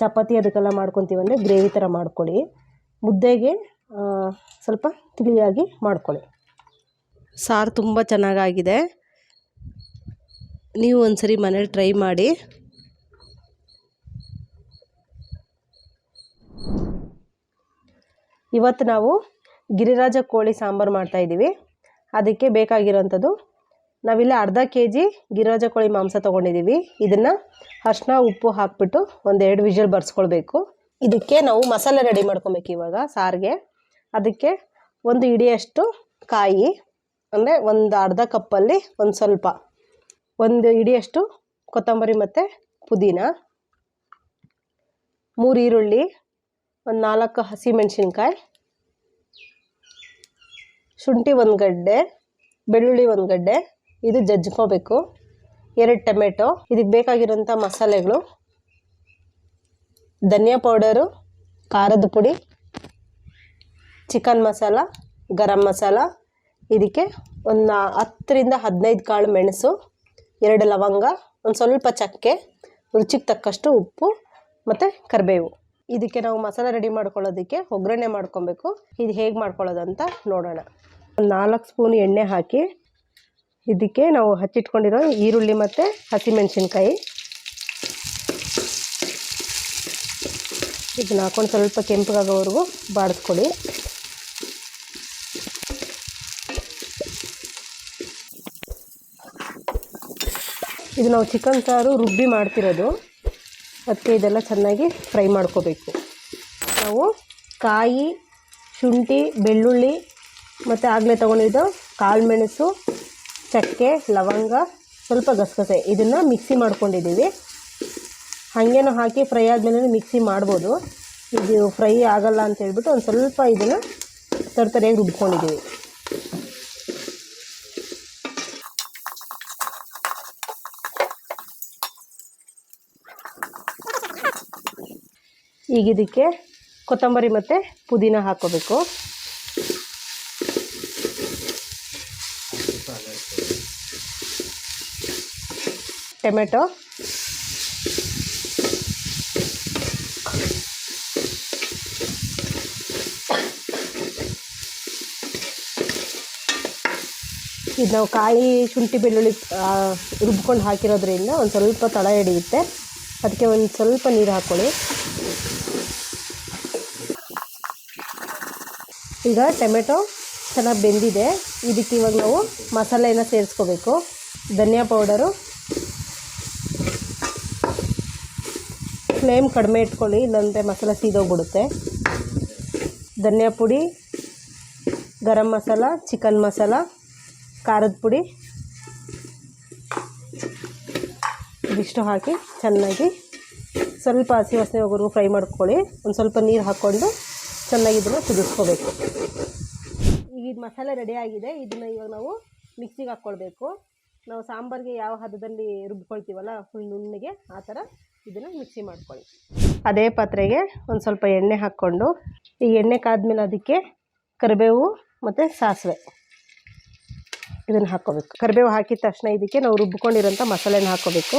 ಚಪಾತಿ ಅದಕ್ಕೆಲ್ಲ ಮಾಡ್ಕೊತೀವಿ ಅಂದರೆ ಗ್ರೇವಿ ಥರ ಮಾಡ್ಕೊಳ್ಳಿ. ಮುದ್ದೆಗೆ ಸ್ವಲ್ಪ ತಿಳಿಯಾಗಿ ಮಾಡ್ಕೊಳ್ಳಿ. ಸಾರು ತುಂಬ ಚೆನ್ನಾಗಾಗಿದೆ. ನೀವು ಒಂದ್ಸರಿ ಮನೇಲಿ ಟ್ರೈ ಮಾಡಿ. ಇವತ್ತು ನಾವು ಗಿರಿರಾಜ ಕೋಳಿ ಸಾಂಬಾರು ಮಾಡ್ತಾಯಿದ್ದೀವಿ ಅದಕ್ಕೆ ಬೇಕಾಗಿರೋಂಥದ್ದು ನಾವಿಲ್ಲಿ ಅರ್ಧ ಕೆ ಜಿ ಗಿರಾಜ ಕೋಳಿ ಮಾಂಸ ತೊಗೊಂಡಿದ್ದೀವಿ ಇದನ್ನು ಅರ್ಶಿನ ಉಪ್ಪು ಹಾಕ್ಬಿಟ್ಟು ಒಂದೆರಡು ವಿಷಲ್ ಬರ್ಸ್ಕೊಳ್ಬೇಕು. ಇದಕ್ಕೆ ನಾವು ಮಸಾಲೆ ರೆಡಿ ಮಾಡ್ಕೊಬೇಕು ಇವಾಗ ಸಾರಿಗೆ. ಅದಕ್ಕೆ ಒಂದು ಇಡಿಯಷ್ಟು ಕಾಯಿ, ಅಂದರೆ ಒಂದು ಅರ್ಧ ಕಪ್ಪಲ್ಲಿ ಒಂದು ಸ್ವಲ್ಪ. ಒಂದು ಇಡಿಯಷ್ಟು ಕೊತ್ತಂಬರಿ ಮತ್ತು ಪುದೀನ. ಮೂರು ಈರುಳ್ಳಿ, ಒಂದು ನಾಲ್ಕು ಹಸಿಮೆಣಸಿನ್ಕಾಯಿ. ಶುಂಠಿ ಒಂದು ಗಡ್ಡೆ, ಬೆಳ್ಳುಳ್ಳಿ ಒಂದು ಗಡ್ಡೆ. ಇದು ಜಜ್ಕೋಬೇಕು ಎರಡು ಟೊಮೆಟೊ, ಇದಕ್ಕೆ ಬೇಕಾಗಿರೋಂಥ ಮಸಾಲೆಗಳು, ಧನಿಯಾ ಪೌಡರು, ಖಾರದ ಪುಡಿ, ಚಿಕನ್ ಮಸಾಲ, ಗರಂ ಮಸಾಲ, ಇದಕ್ಕೆ ಒಂದು ಹತ್ತರಿಂದ ಹದಿನೈದು ಕಾಳು ಮೆಣಸು, ಎರಡು ಲವಂಗ, ಒಂದು ಸ್ವಲ್ಪ ಚಕ್ಕೆ, ರುಚಿಗೆ ತಕ್ಕಷ್ಟು ಉಪ್ಪು ಮತ್ತು ಕರಿಬೇವು. ಇದಕ್ಕೆ ನಾವು ಮಸಾಲೆ ರೆಡಿ ಮಾಡ್ಕೊಳ್ಳೋದಕ್ಕೆ ಒಗ್ಗರಣೆ ಮಾಡ್ಕೊಬೇಕು. ಇದು ಹೇಗೆ ಮಾಡ್ಕೊಳ್ಳೋದು ಅಂತ ನೋಡೋಣ. ಒಂದು ನಾಲ್ಕು ಸ್ಪೂನ್ ಎಣ್ಣೆ ಹಾಕಿ ಇದಕ್ಕೆ ನಾವು ಹಚ್ಚಿಟ್ಕೊಂಡಿರೋ ಈರುಳ್ಳಿ ಮತ್ತು ಹಸಿಮೆಣಸಿನ್ಕಾಯಿ. ಇದನ್ನ ಹಾಕೊಂಡು ಸ್ವಲ್ಪ ಕೆಂಪಗಾಗೋವರೆಗೂ ಬಾಡಿಸ್ಕೊಳ್ಳಿ. ಇದು ನಾವು ಚಿಕನ್ ಸಾರು ರುಬ್ಬಿ ಮಾಡ್ತಿರೋದು. ಅದಕ್ಕೆ ಇದೆಲ್ಲ ಚೆನ್ನಾಗಿ ಫ್ರೈ ಮಾಡ್ಕೋಬೇಕು. ನಾವು ಕಾಯಿ, ಶುಂಠಿ, ಬೆಳ್ಳುಳ್ಳಿ ಮತ್ತು ಆಗಲೇ ತೊಗೊಂಡಿದ್ದು ಕಾಳು ಮೆಣಸು ಚಕ್ಕೆ, ಲವಂಗ, ಸ್ವಲ್ಪ ಗಸಗಸೆ. ಇದನ್ನು ಮಿಕ್ಸಿ ಮಾಡ್ಕೊಂಡಿದ್ದೀವಿ. ಹಾಗೇನೂ ಹಾಕಿ ಫ್ರೈ ಆದಮೇಲೆ ಮಿಕ್ಸಿ ಮಾಡ್ಬೋದು. ಇದು ಫ್ರೈ ಆಗಲ್ಲ ಅಂತ ಹೇಳ್ಬಿಟ್ಟು ಒಂದು ಸ್ವಲ್ಪ ಇದನ್ನು ತರ್ತರಿಯಾಗಿ ರುಬ್ಕೊಂಡಿದ್ದೀವಿ. ಈಗ ಇದಕ್ಕೆ ಕೊತ್ತಂಬರಿ ಮತ್ತು ಪುದೀನ ಹಾಕ್ಕೋಬೇಕು. ಟೊಮೆಟೊ. ಇದು ನಾವು ಕಾಯಿ ಶುಂಠಿ ಬೆಳ್ಳುಳ್ಳಿ ರುಬ್ಕೊಂಡು ಹಾಕಿರೋದ್ರಿಂದ ಒಂದು ಸ್ವಲ್ಪ ತಳ ಹಿಡಿಯುತ್ತೆ ಅದಕ್ಕೆ ಒಂದು ಸ್ವಲ್ಪ ನೀರು ಹಾಕ್ಕೊಳ್ಳಿ ಈಗ ಟೊಮೆಟೊ ಚೆನ್ನಾಗಿ ಬೆಂದಿದೆ. ಇದಕ್ಕೆ ಇವಾಗ ನಾವು ಮಸಾಲೆನ ಸೇರಿಸ್ಕೋಬೇಕು. ಧನಿಯಾ ಪೌಡರು. ಫ್ಲೇಮ್ ಕಡಿಮೆ ಇಟ್ಕೊಳ್ಳಿ, ಇಲ್ಲಾಂದರೆ ಮಸಾಲೆ ಸೀದೋಗ್ಬಿಡುತ್ತೆ. ಧನಿಯಾ ಪುಡಿ, ಗರಂ ಮಸಾಲ, ಚಿಕನ್ ಮಸಾಲ, ಖಾರದ ಪುಡಿ. ಇದಿಷ್ಟು ಹಾಕಿ ಚೆನ್ನಾಗಿ ಸ್ವಲ್ಪ ಹಸಿ ವಾಸನೆ ಹೋಗೋರು ಫ್ರೈ ಮಾಡ್ಕೊಳ್ಳಿ. ಒಂದು ಸ್ವಲ್ಪ ನೀರು ಹಾಕ್ಕೊಂಡು ಚೆನ್ನಾಗಿ ಕುದಿಸ್ಕೋಬೇಕು. ಇದು ಮಸಾಲೆ ರೆಡಿಯಾಗಿದೆ ಇದನ್ನು ಇವಾಗ ನಾವು ಮಿಕ್ಸಿಗೆ ಹಾಕ್ಕೊಳ್ಬೇಕು ನಾವು ಸಾಂಬಾರಿಗೆ ಯಾವ ಹದದಲ್ಲಿ ರುಬ್ಕೊಳ್ತೀವಲ್ಲ ಫುಲ್ ನುಣ್ಣಗೆ, ಆ ಥರ ಇದನ್ನು ಮಿಕ್ಸಿ ಮಾಡ್ಕೊಳ್ಳಿ. ಅದೇ ಪಾತ್ರೆಗೆ ಒಂದು ಸ್ವಲ್ಪ ಎಣ್ಣೆ ಹಾಕ್ಕೊಂಡು, ಈ ಎಣ್ಣೆ ಕಾದ್ಮೇಲೆ ಅದಕ್ಕೆ ಕರಿಬೇವು ಮತ್ತು ಸಾಸಿವೆ ಇದನ್ನು ಹಾಕ್ಕೋಬೇಕು ಕರಿಬೇವು ಹಾಕಿದ ತಕ್ಷಣ ಇದಕ್ಕೆ ನಾವು ರುಬ್ಕೊಂಡಿರೋಂಥ ಮಸಾಲೆನ ಹಾಕ್ಕೋಬೇಕು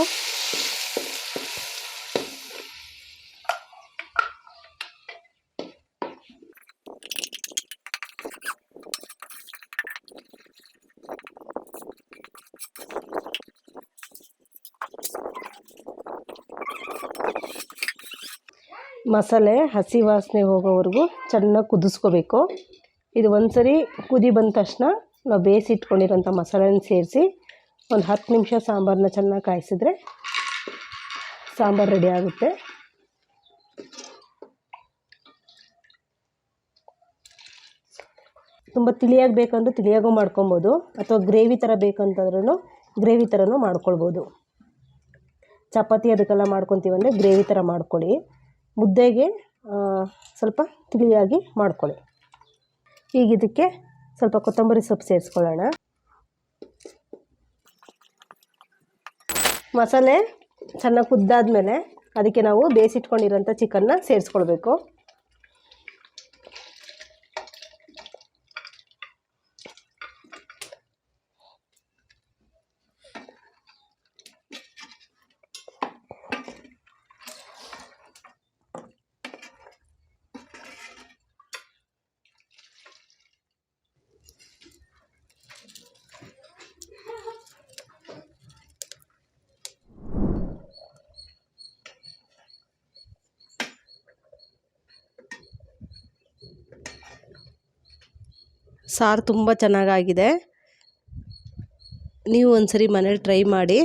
ಮಸಾಲೆ, ಹಸಿ ವಾಸನೆ ಹೋಗೋವರೆಗೂ ಚೆನ್ನಾಗಿ ಕುದಿಸ್ಕೋಬೇಕು. ಇದು ಒಂದು ಸರಿ ಕುದಿ ಬಂದ ತಕ್ಷಣ ನಾವು ಬೇಯಿಸಿಟ್ಕೊಂಡಿರೋಂಥ ಮಸಾಲೆನ ಸೇರಿಸಿ ಒಂದು ಹತ್ತು ನಿಮಿಷ ಸಾಂಬಾರನ್ನ ಚೆನ್ನಾಗಿ ಕಾಯಿಸಿದ್ರೆ ಸಾಂಬಾರು ರೆಡಿ ಆಗುತ್ತೆ. ತುಂಬ ತಿಳಿಯಾಗಿ ಬೇಕಂದ್ರೆ ತಿಳಿಯಾಗೂ ಮಾಡ್ಕೊಬೋದು. ಅಥವಾ ಗ್ರೇವಿ ಥರ ಬೇಕಂತಂದ್ರೂ ಗ್ರೇವಿ ಥರನೂ ಮಾಡ್ಕೊಳ್ಬೋದು. ಚಪಾತಿ ಅದಕ್ಕೆಲ್ಲ ಮಾಡ್ಕೊತೀವಂದರೆ ಗ್ರೇವಿ ಥರ ಮಾಡ್ಕೊಳ್ಳಿ. ಮುದ್ದೆಗೆ ಸ್ವಲ್ಪ ತಿಳಿಯಾಗಿ ಮಾಡ್ಕೊಳ್ಳಿ. ಈಗ ಇದಕ್ಕೆ ಸ್ವಲ್ಪ ಕೊತ್ತಂಬರಿ ಸೊಪ್ಪು ಸೇರಿಸ್ಕೊಳ್ಳೋಣ. ಮಸಾಲೆ ಚೆನ್ನಾಗಿ ಕುದ್ದಾದ್ಮೇಲೆ ಅದಕ್ಕೆ ನಾವು ಬೇಯಿಸಿಟ್ಕೊಂಡಿರೋಂಥ ಚಿಕನ್ನ ಸೇರಿಸ್ಕೊಳ್ಬೇಕು. ಸಾರು ತುಂಬ ಚೆನ್ನಾಗಾಗಿದೆ. ನೀವು ಒಂದ್ಸರಿ ಮನೇಲಿ ಟ್ರೈ ಮಾಡಿ.